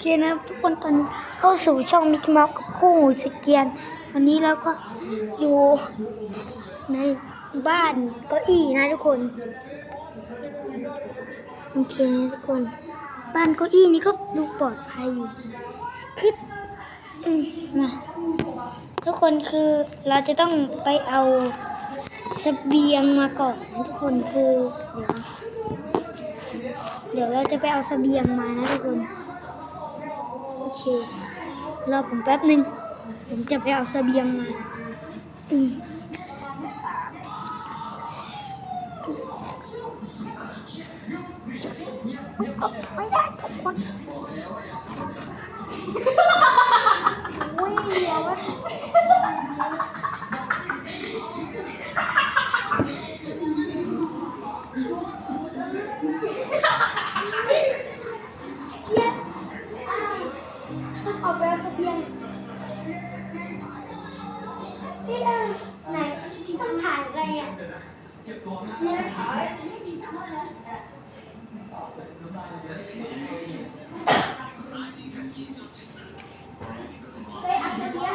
เคนะครับทุกคนตอนเข้าสู่ช่องมิกเมาส์กับคู่หูสเกียน วันนี้เราก็อยู่ในบ้านเก้าอี้นะทุกคนโอเคนะทุกคน บ้านเก้าอี้นี้ก็ดูปลอดภัยอยู่คือมาทุกคนคือเราจะต้องไปเอาเสบียงมาก่อนทุกคนคือเดี๋ยวเดี๋ยวเราจะไปเอาเสบียงมานะทุกคน เครอผมแป๊บหนึ่งผมจะไปเอาเสบียงมาอืมไม่ได้ทุกคน ออาไปเอาเสบียงนี่เออไหนต้องถ่ายอะไรอะไม่ได้ถ่ายไปเอาเสบียง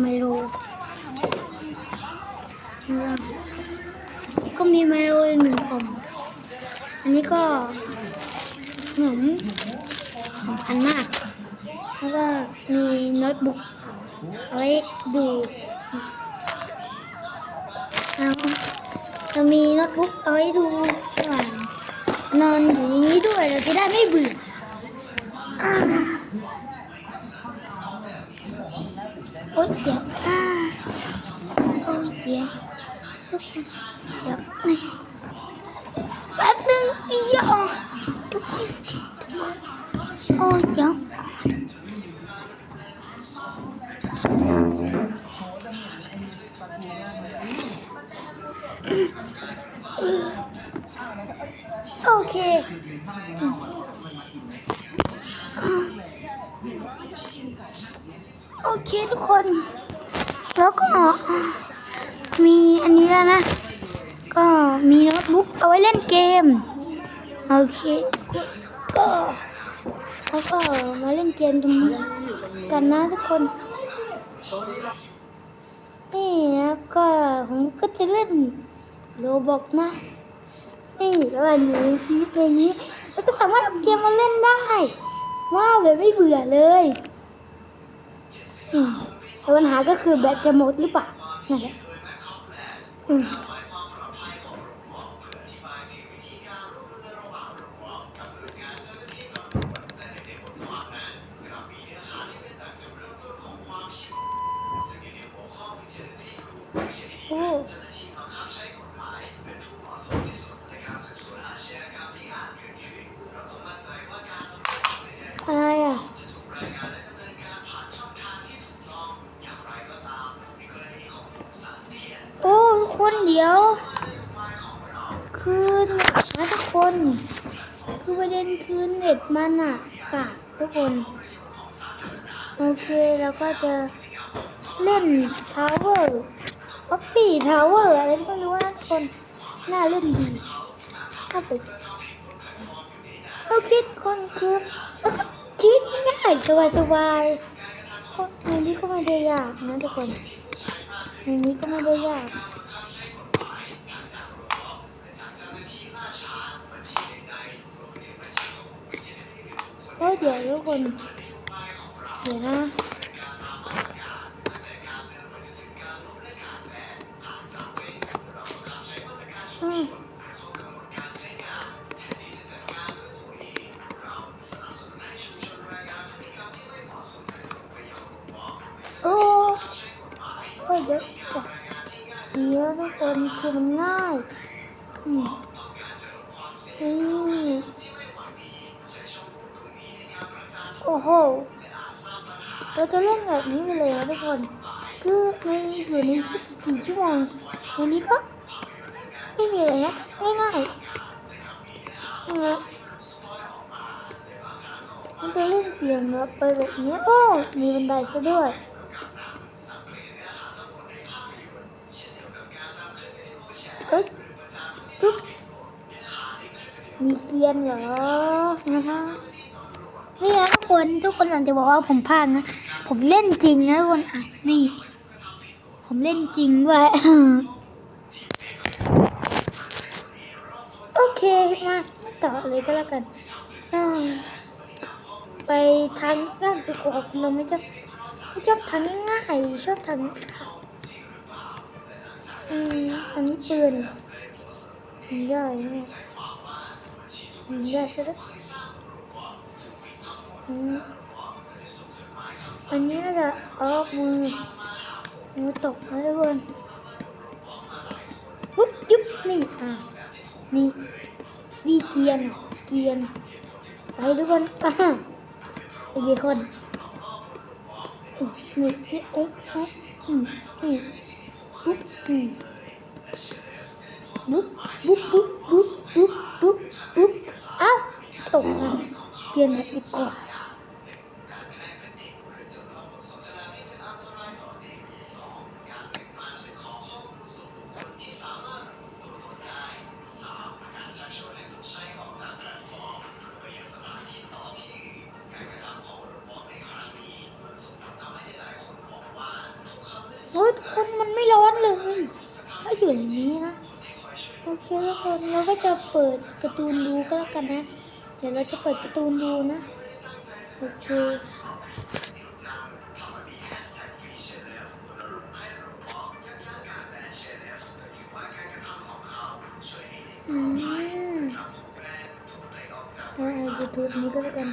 ไมโลก็มีไมโลอีกหนึ่งกล่องอันนี้ก็ขนมสำคัญมาก แล้วก็มีโน้ตบุ๊กเอาไว้ดูแล้วเรามีโน้ตบุ๊กเอาไว้ดูก่อนนอนอยู่ในนี้ด้วยเราจะได้ไม่เบื่อ อ่าโอ๊ยเดี๋ยวอ่ เคก็แล้วก็มาเล่นเกมตรงนี้กันนะทุกคน นี่นะก็ผมก็จะเล่นโรบอกนะ นี่แล้วอันนี้ชีวิตในนี้ แล้วก็สามารถเอาเกมมาเล่นได้ ว้าวแบบไม่เบื่อเลยแต่ปัญหาก็คือแบตจะหมดหรือเปล่านั่นแหละ เดี๋ยว คือนะทุกคน คือประเด็นคือเน็ตมันอะกากทุกคน โอเคแล้วก็จะเล่นทาวเวอร์ป๊อปปี้ทาวเวอร์อะไรก็ไม่รู้นะทุกคน น่าเล่นดีเข้าไปโอเคทุกคนคือแล้วก็ชีวิตง่ายสบายในนี้ก็ไม่ได้ยากนะทุกคนในนี้ก็ไม่ได้ยาก โอ้ยเดี๋ยวทุกคน เดี๋ยวนะอืมโอ้โอ้ยเดี๋ยวก่อนเดี๋ยวทุกคนคือมันง่ายอืมนี่ โอ้โห เราจะเล่นแบบนี้ไปเลยนะทุกคน คือในอยู่ใน24ชั่วโมงในนี้ก็ไม่มีอะไรนะง่ายๆนะมันจะเล่นเสียงแบบไปแบบนี้โอ้มีบันไดซะด้วยเอ้ยจุ๊บมีเกียร์เหรอนะคะ นี่นะทุกคนทุกคนอาจจะบอกว่าผมพลาดนะ ผมเล่นจริงนะทุกคนอะนี่ ผมเล่นจริงด้วยโอเคมาต่อเลยก็แล้วกันไปทางง่ายดีกว่าเราไม่ชอบไม่ชอบทางง่ายชอบทางอืมอันนี้ปืนยิงได้ไหมยิงได้ใช่ไหม อันนี้น่าจะเอามือมือตกนะทุกคนปุ๊บยุบนี่อะนี่ดีเกียนเกียนไปทุกคนอะไอ้เบคนนี่นี่โอ้โอ้อืมอืมปุ๊บอืมปุ๊บปุ๊บปุ๊บปุ๊บปุ๊บปุ๊บปุ๊บอ้าวตกอะเปลี่ยนแบบดีกว่า เคทุกคนเราก็จะเปิดการ์ตูนดูก็แล้วกันนะ เดี๋ยวเราจะเปิดการ์ตูนดูนะ โอเคอืมอ่ายูทูบนี้ก็แล้วกัน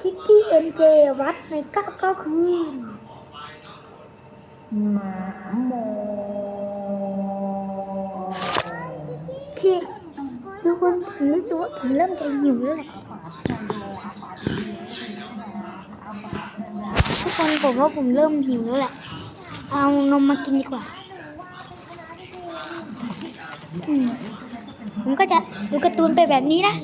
ชิปปี้เอ็นเจวัดในก้าก้าคืนหมาโมโอเคทุกคนผมรู้สึกว่าผมเริ่มจะหิวแล้วแหละทุกคนผมว่าผมเริ่มหิวแล้วแหละ เอานมมากินดีกว่า ผมก็จะดูการ์ตูนไปแบบนี้นะ